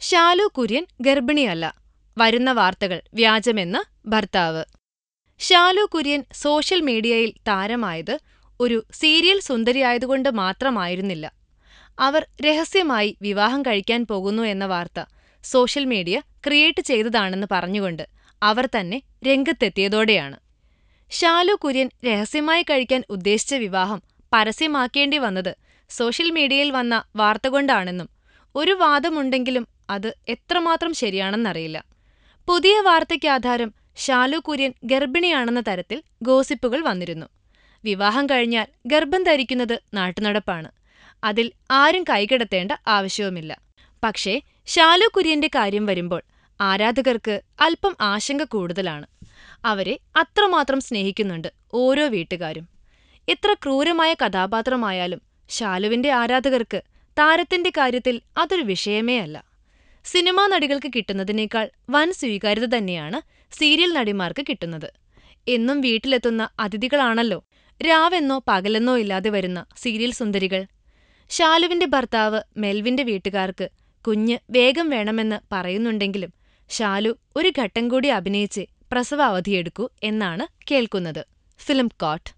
ഷാലു കുര്യൻ ഗർഭിണിയല്ല. വരുന്ന വാർത്തകൾ വ്യാജമെന്ന് ഭർത്താവ്. ഷാലു കുര്യൻ സോഷ്യൽ മീഡിയയിൽ താരമായത് ഒരു സീരിയൽ സുന്ദരിയായതുകൊണ്ട് മാത്രമായിരുന്നില്ല. അവർ രഹസ്യമായി വിവാഹം കഴിക്കാൻ പോകുന്നു എന്ന വാർത്ത സോഷ്യൽ മീഡിയ ക്രിയേറ്റ് ചെയ്തതാണെന്ന് പറഞ്ഞുകൊണ്ട് അവർ തന്നെ രംഗത്തെത്തിയതോടെയാണ്. ഷാലു കുര്യൻ രഹസ്യമായി കഴിക്കാൻ ഉദ്ദേശിച്ച വിവാഹം പരസ്യമാക്കേണ്ടി വന്നത് സോഷ്യൽ മീഡിയയിൽ വന്ന വാർത്ത കൊണ്ടാണെന്നും ഒരു വാദമുണ്ടെങ്കിലും അത് എത്രമാത്രം ശരിയാണെന്നറിയില്ല. പുതിയ വാർത്തയ്ക്കാധാരം ഷാലു കുര്യൻ ഗർഭിണിയാണെന്ന തരത്തിൽ ഗോസിപ്പുകൾ വന്നിരുന്നു. വിവാഹം കഴിഞ്ഞാൽ ഗർഭം ധരിക്കുന്നത് നാട്ടുനടപ്പാണ്. അതിൽ ആരും കൈകിടത്തേണ്ട ആവശ്യവുമില്ല. പക്ഷേ ഷാലു കുര്യന്റെ കാര്യം വരുമ്പോൾ ആരാധകർക്ക് അല്പം ആശങ്ക കൂടുതലാണ്. അവരെ അത്രമാത്രം സ്നേഹിക്കുന്നുണ്ട് ഓരോ വീട്ടുകാരും. എത്ര ക്രൂരമായ കഥാപാത്രമായാലും ഷാലുവിന്റെ ആരാധകർക്ക് താരത്തിന്റെ കാര്യത്തിൽ അതൊരു വിഷയമേ അല്ല. സിനിമാ നടികൾക്ക് കിട്ടുന്നതിനേക്കാൾ വൻ സ്വീകാര്യത തന്നെയാണ് സീരിയൽ നടിമാർക്ക് കിട്ടുന്നത്. എന്നും വീട്ടിലെത്തുന്ന അതിഥികളാണല്ലോ രാവെന്നോ പകലെന്നോ ഇല്ലാതെ വരുന്ന സീരിയൽ സുന്ദരികൾ. ശാലുവിന്റെ ഭർത്താവ് മെൽവിന്റെ വീട്ടുകാർക്ക് കുഞ്ഞ് വേഗം വേണമെന്ന് പറയുന്നുണ്ടെങ്കിലും ശാലു ഒരു ഘട്ടം കൂടി അഭിനയിച്ച് പ്രസവ അവധിയെടുക്കൂ എന്നാണ് കേൾക്കുന്നത്. Film coat.